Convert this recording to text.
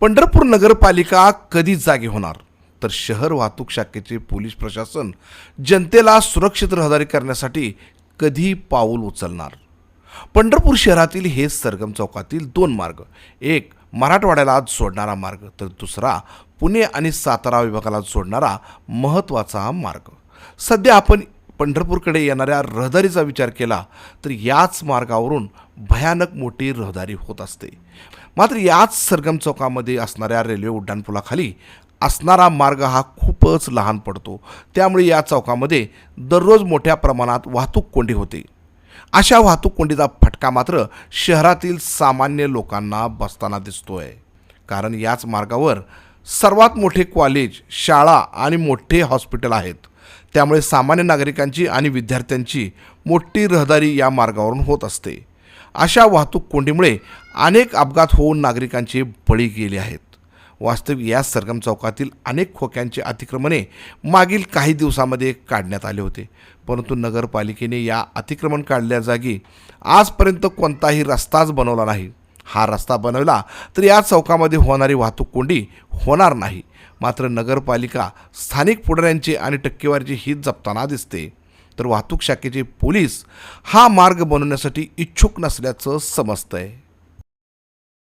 पंढरपूर नगरपालिका कधी जागी होणार? तर शहर वाहतूक शाखेचे पोलीस प्रशासन जनतेला सुरक्षित रहदारी करण्यासाठी कधी पाऊल उचलणार? पंढरपूर शहरातील हे सरगम चौकातील दोन मार्ग एक मराठवाड्याला जोडणारा मार्ग तर दुसरा पुणे आणि सातारा विभागाला जोडणारा महत्त्वाचा मार्ग. सध्या आपण पंढरपूरकडे येणाऱ्या रहदारीचा विचार केला तर याच मार्गावरून भयानक मोठी रहदारी होत असते. मात्र याच सरगम चौकामध्ये असणाऱ्या रेल्वे उड्डाणपुलाखाली असणारा मार्ग हा खूपच लहान पडतो. त्यामुळे या चौकामध्ये दररोज मोठ्या प्रमाणात वाहतूक कोंडी होते. अशा वाहतूक कोंडीचा फटका मात्र शहरातील सामान्य लोकांना बसताना दिसतोय. कारण याच मार्गावर सर्वात मोठे कॉलेज शाळा आणि मोठे हॉस्पिटल आहेत. त्यामुळे सामान्य नागरिकांची आणि विद्यार्थ्यांची मोठी रहदारी या मार्गावरून होत असते. अशा वाहतूक कोंडीमुळे अनेक अपघात होऊन नागरिकांचे बळी गेले आहेत. वास्तविक या सरगम चौकातील अनेक खोक्यांचे अतिक्रमणे मागील काही दिवसामध्ये काढण्यात आले होते. परंतु नगरपालिकेने या अतिक्रमण काढल्या जागी आजपर्यंत कोणताही रस्ताच बनवला नाही. हा रस्ता बनवला तर या चौकामध्ये होणारी वाहतूक कोंडी होणार नाही. मात्र नगरपालिका स्थानिक पुढाऱ्यांची आणि टक्केवारीचे हित जपताना दिसते. तर वाहतूक शाखेचे पोलीस हा मार्ग बनवण्यासाठी इच्छुक नसल्याचं समजतंय.